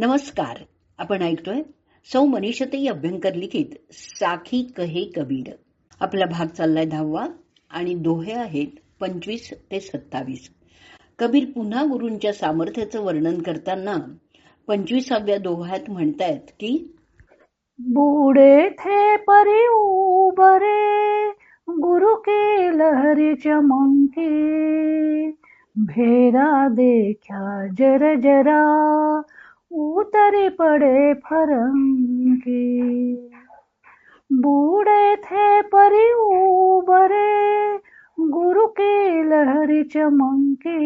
नमस्कार. आपण ऐकतोय सौ मनीषतई अभ्यंकर लिखित साखी कहे कबीर. आपला भाग चाललाय दहावा आणि दोहे आहेत पंचवीस ते सत्तावीस. कबीर पुन्हा गुरूंच्या सामर्थ्याचं वर्णन करताना पंचवीसाव्या दोह्यात म्हणतायत की बूढ़े थे परी उबरे गुरु के लहरी चमके. भेरा देखा जर जरा उतरे पड़े फरंके बूढ़े थे परी उबरे गुरु के लहरी चमके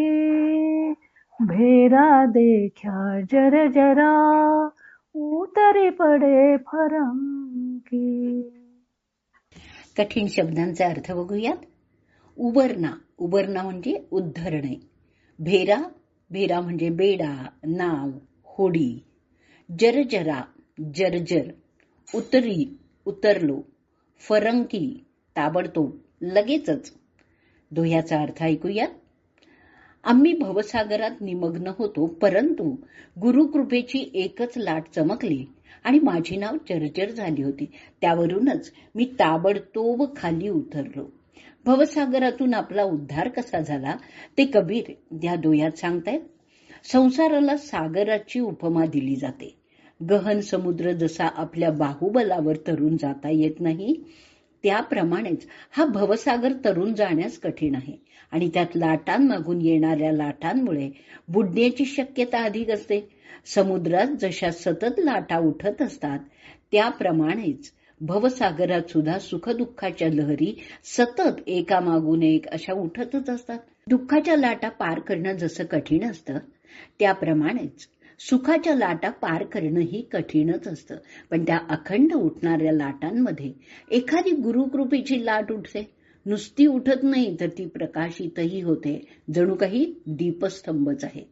भेरा देखा जर जरा उतरे पडे फरंकी कठीण शब्दांचा अर्थ बघूयात. उबरणा उबरणा म्हणजे उद्धरणे. भेरा भेरा म्हणजे बेडा नाव. होडी. जरजरा जर्जर उतरी उतरलो. फरंकी ताबडतोब लगेचच. दोह्याचा अर्थ ऐकूया? आम्ही भवसागरात निमग्न होतो परंतु गुरुकृपेची एकच लाट चमकली आणि माझी नाव चरचर झाली होती. त्यावरूनच मी ताबडतोब खाली उतरलो. भवसागरातून आपला उद्धार कसा झाला ते कबीर या दोह्यात सांगतायत. संसाराला सागराची उपमा दिली जाते. गहन समुद्र जसा आपल्या बाहुबलावर तरुण जाता येत नाही त्याप्रमाणेच हा भवसागर तरुण जाण्यास कठीण आहे आणि त्यात लाटांमागून येणाऱ्या लाटांमुळे बुडण्याची शक्यता अधिक असते. समुद्रात जशा सतत लाटा उठत असतात त्याप्रमाणेच भवसागरात सुद्धा सुखदुःखाच्या लहरी सतत एकामागून एक अशा उठतच असतात. दुःखाच्या लाटा पार करणं जसं कठीण असतं त्याप्रमाणेच सुखाच्या लाटा पार करणंही कठीणच असतं. पण त्या अखंड उठणाऱ्या लाटांमध्ये एखादी गुरुकृपेची लाट उठते. नुसती उठत नाही तर ती प्रकाशितही होते. जणू काही दीपस्तंभच आहे.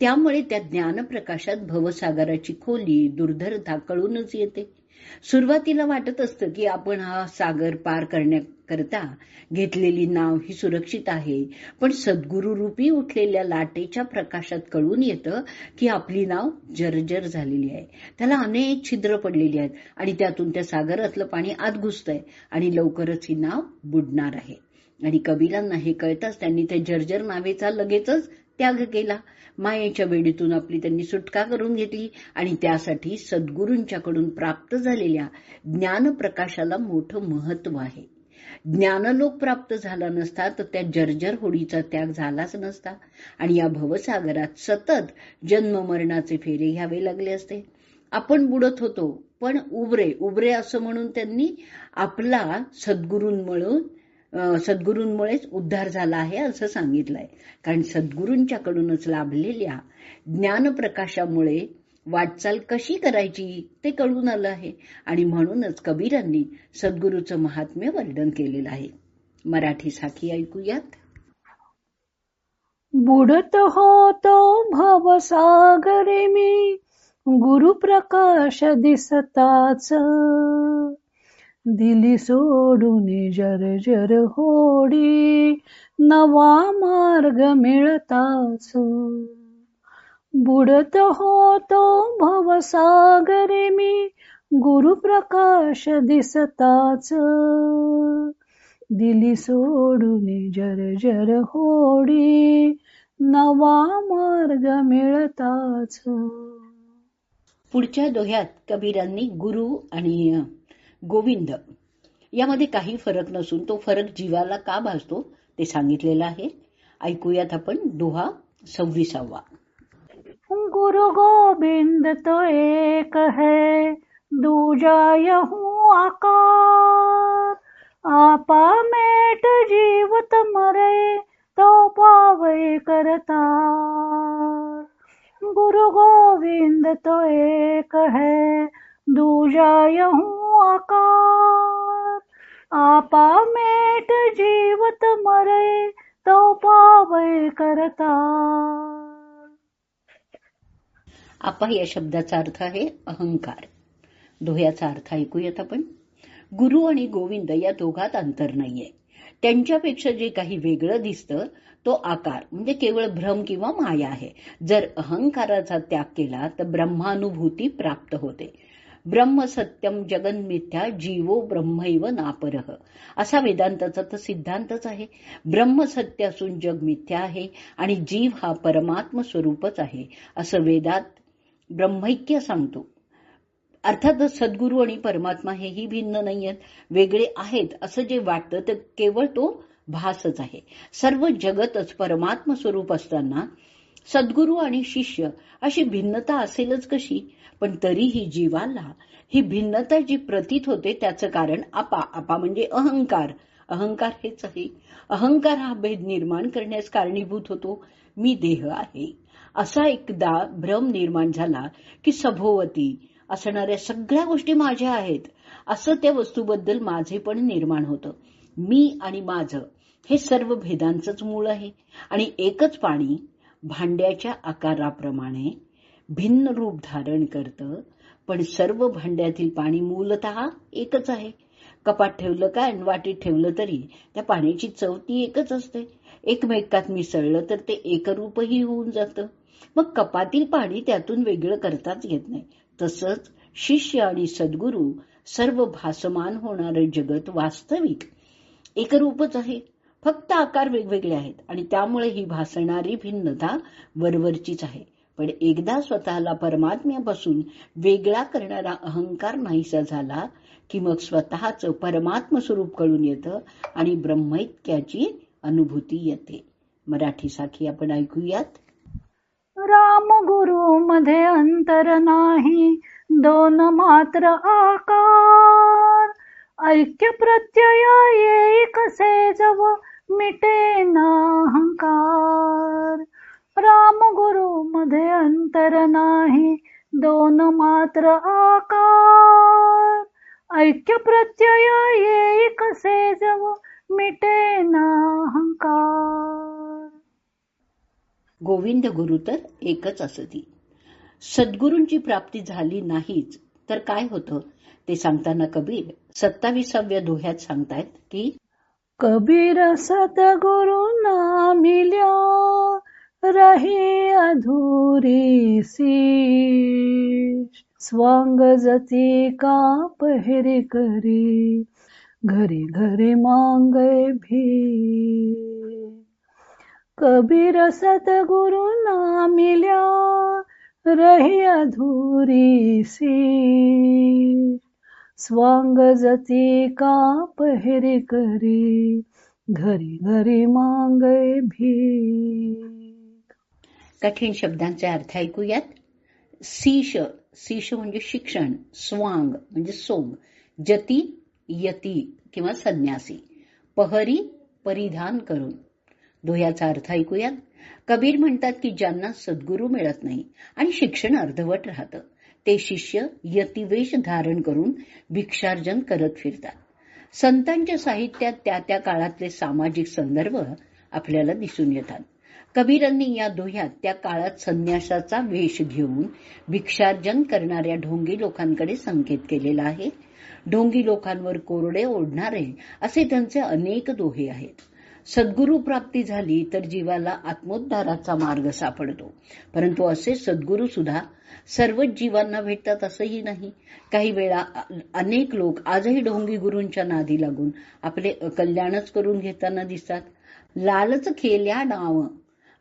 त्यामुळे त्या ज्ञानप्रकाशात भवसागराची खोली दुर्धरता कळूनच येते. सुरुवातीला वाटत असतं की आपण हा सागर पार करण्याकरता घेतलेली नाव ही सुरक्षित आहे. पण सद्गुरु रूपी उठलेल्या लाटेच्या प्रकाशात कळून येतं की आपली नाव जर्जर झालेली आहे. त्याला अनेक छिद्र पडलेली आहेत आणि त्यातून त्या सागरातलं पाणी आत घुसतंय आणि लवकरच ही नाव बुडणार आहे. आणि कबीरांना हे कळताच त्यांनी त्या जर्जर नावेचा लगेचच त्याग केला. मायेच्या वेडीतून आपली त्यांनी सुटका करून घेतली आणि त्यासाठी सद्गुरूंच्याकडून प्राप्त झालेल्या ज्ञानप्रकाशाला मोठं महत्त्व आहे. ज्ञानलोक प्राप्त झाला नसता तर त्या जर्जर होडीचा त्याग झालाच नसता. आणि या भवसागरात सतत जन्म मरणाचे फेरे घ्यावे लागले असते. आपण बुडत होतो पण उबरे उबरे असं म्हणून त्यांनी आपला सद्गुरूंमुळे सद्गुरूंमुळेच उद्धार झाला आहे असं सांगितलंय. कारण सद्गुरूंच्याकडूनच लाभलेल्या ज्ञानप्रकाशामुळे वाटचाल कशी करायची ते कळून आलं आहे. आणि म्हणूनच कबीरांनी सद्गुरूचं महात्म्य वर्णन केलेलं आहे. मराठी साखी ऐकूयात. बुडत होतो भवसागरे मी गुरुप्रकाश दिसताच. दिली सोडून जर जर होडी नवा मार्ग मिळताच. बुडत होतो भवसागरे मी गुरुप्रकाश दिसताच. दिली सोडून जर जर होडी नवा मार्ग मिळताच. पुढच्या दोह्यात कबीरांनी गुरु आणि गोविंद. यामध्ये काही फरक नसून तो फरक जीवाला का भासतो ते सांगितलेलं आहे. ऐकूयात आपण दोहा सव्वीसावा. गुरु गोविंद तो एक है दूजा यहू आकार। आपा मेट जीवत मरे तो पावे करता। गुरु गोविंद तो एक है दूजा यहू आकार आपा मेट जीवत मरे तो पावय करता. आपा या शब्दाचा अर्थ आहे अहंकार. दोह्याचा अर्थ ऐकूयात आपण. गुरु आणि गोविंद या दोघात अंतर नाहीये. त्यांच्यापेक्षा जे काही वेगळं दिसतं तो आकार म्हणजे केवळ भ्रम किंवा माया आहे. जर अहंकाराचा त्याग केला तर ब्रह्मानुभूती प्राप्त होते. ब्रह्म सत्यम जगन मिथ्या जीवो ब्रह्मैव नापरह असा वेदांताचा तर सिद्धांतच आहे. ब्रह्म सत्य असून जग मिथ्या आहे आणि जीव हा परमात्म स्वरूपच आहे असं वेदात ब्रह्मैक्य सांगतो. अर्थातच सद्गुरू आणि परमात्मा हेही भिन्न नाही आहेत वेगळे आहेत असं जे वाटतं तर केवळ तो भासच आहे. सर्व जगतच परमात्म स्वरूप असताना सद्गुरू आणि शिष्य अशी भिन्नता असेलच कशी? पण तरीही जीवाला ही भिन्नता जी प्रतीत होते त्याचं कारण आपा आपा म्हणजे अहंकार. अहंकार हेच आहे. अहंकार हा भेद निर्माण करण्यास कारणीभूत होतो. मी देह आहे. असा एकदा भ्रम निर्माण झाला की सभोवती असणाऱ्या सगळ्या गोष्टी माझ्या आहेत. असं त्या वस्तूबद्दल माझे पण निर्माण होतं. मी आणि माझं हे सर्व भेदांचंच मूळ आहे. आणि एकच पाणी भांड्याच्या आकाराप्रमाणे भिन्न रूप धारण करतं पण सर्व भांड्यातील पाणी मूलत एकच आहे. कपाट ठेवलं काय आणि वाटीत ठेवलं तरी त्या पाण्याची चव ती एकच असते. एकमेकात मिसळलं तर ते एकरूपही होऊन जातं. मग कपातील पाणी त्यातून वेगळं करताच येत नाही. तसंच शिष्य आणि सद्गुरू सर्व भासमान होणारं जगत वास्तविक एकरूपच आहे. फक्त आकार वेगवेगळे आहेत आणि त्यामुळे ही भासणारी भिन्नता वरवरचीच आहे. पण एकदा स्वतःला परमात्म्यापासून वेगळा करणारा अहंकार नाहीसा झाला की मग स्वतःच परमात्म स्वरूप कळून येतं आणि ब्रह्मैक्याची अनुभूती येते. मराठी साखी आपण ऐकूयात. राम गुरु मध्ये अंतर नाही दोन मात्र आकार ऐक्य प्रत्यय येई कसे जव मिटे नाहंकार राम गुरु मध्ये अंतर नाही दोन मात्र आकार. ऐक्य प्रत्यय येई कसे जव मिटे नाहंकार गोविंद गुरु तर एकच असती. सद्गुरूंची प्राप्ती झाली नाहीच तर काय होतं? ते सांगताना कबीर सत्ताविसाव्या दोह्यात सांगतायत की कबीर सतगुरु ना मिल्या रही अधूरी सी स्वांग जती का पहरी करी घरी घरी मांगे भी कबीर सतगुरु ना मिल्या रही अधूरी सी स्वांग जती का पहरे करी घरी घरी मांगे भी कठीण शब्दांचे अर्थ ऐकूयात. सीश सीश म्हणजे शिक्षण स्वांग म्हणजे सोंग जती यती किंवा संन्यासी पहरी परिधान करून. दोह्याचा अर्थ ऐकूयात. कबीर म्हणतात की ज्यांना सद्गुरू मिळत नाही आणि शिक्षण अर्धवट राहतं. ते शिष्य यतिवेश धारण करून भिक्षार्जन करत फिरतात. संतांच्या साहित्यात त्या त्या काळातले सामाजिक संदर्भ आपल्याला दिसून येतात. कबीरांनी या दोह्यात त्या काळात संन्यासाचा वेश घेऊन भिक्षार्जन करणाऱ्या ढोंगी लोकांकडे संकेत केलेला आहे. ढोंगी लोकांवर कोरडे ओढणारे असे त्यांचे अनेक दोहे आहेत. सद्गुरू प्राप्ती झाली तर जीवाला आत्मोद्धाराचा मार्ग सापडतो. परंतु असे सद्गुरू सुद्धा सर्वच जीवांना भेटतात असंही नाही. काही वेळा अनेक लोक आजही ढोंगी गुरूंच्या नादी लागून आपले कल्याणच करून घेताना दिसतात. लालच खेल्या नाव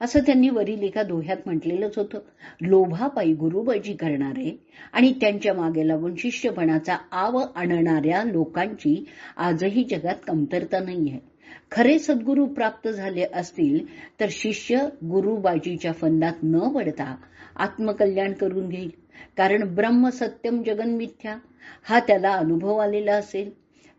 असं त्यांनी वरील एका दोह्यात म्हटलेलंच होतं. लोभापायी गुरुबाजी करणारे आणि त्यांच्या मागे लागून शिष्यपणाचा आव आणणाऱ्या लोकांची आजही जगात कमतरता नाही आहे खरे सद्गुरू प्राप्त झाले असतील तर शिष्य गुरुबाजीच्या फंदात न पडता आत्मकल्याण करून घेईल. कारण ब्रह्म सत्यम जगन मिथ्या. हा त्याला अनुभव आलेला असेल.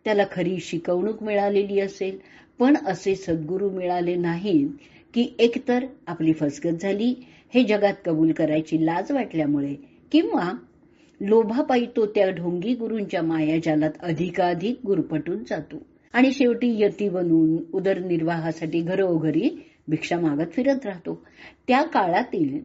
त्याला खरी शिकवणूक मिळालेली असेल. पण असे सद्गुरू मिळाले नाहीत की एकतर आपली फसगत झाली हे जगात कबूल करायची लाज वाटल्यामुळे किंवा लोभापायी तो त्या ढोंगी गुरूंच्या मायाजालात अधिकाधिक गुरपटून जातो. आणि शेवटी यती बनून उदरनिर्वाहासाठी घरोघरी भिक्षा मागत फिरत राहतो. त्या काळातील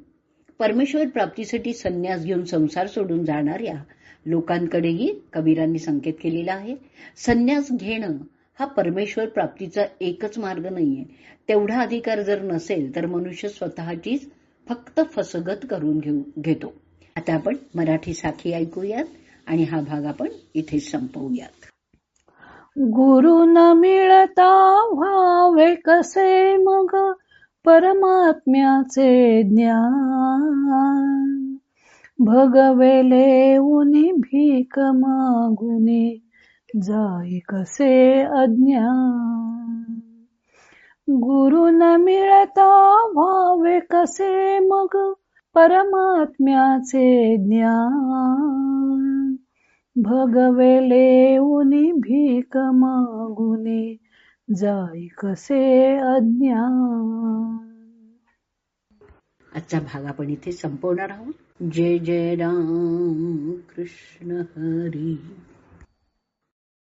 परमेश्वर प्राप्तीसाठी संन्यास घेऊन संसार सोडून जाणाऱ्या लोकांकडेही कबीरांनी संकेत केलेला आहे. संन्यास घेणं हा परमेश्वर प्राप्तीचा एकच मार्ग नाहीये. तेवढा अधिकार जर नसेल तर मनुष्य स्वतःचीच फक्त फसगत करून घेऊ घेतो. आता आपण मराठी साखी ऐकूयात आणि हा भाग आपण इथे संपवूयात. गुरु न मिळता व्हावे कसे मग? परमात्म्याचे ज्ञान. भगवेले उनी भीक मागुनी जाई कसे अज्ञान? गुरु न मिळता व्हावे कसे मग? परमात्म्याचे ज्ञान. भगवेले उनी भीक मागुनी जाई कसे अज्ञान? आजचा भाग आपण इथे संपवणार आहोत. जय जय राम कृष्ण हरी.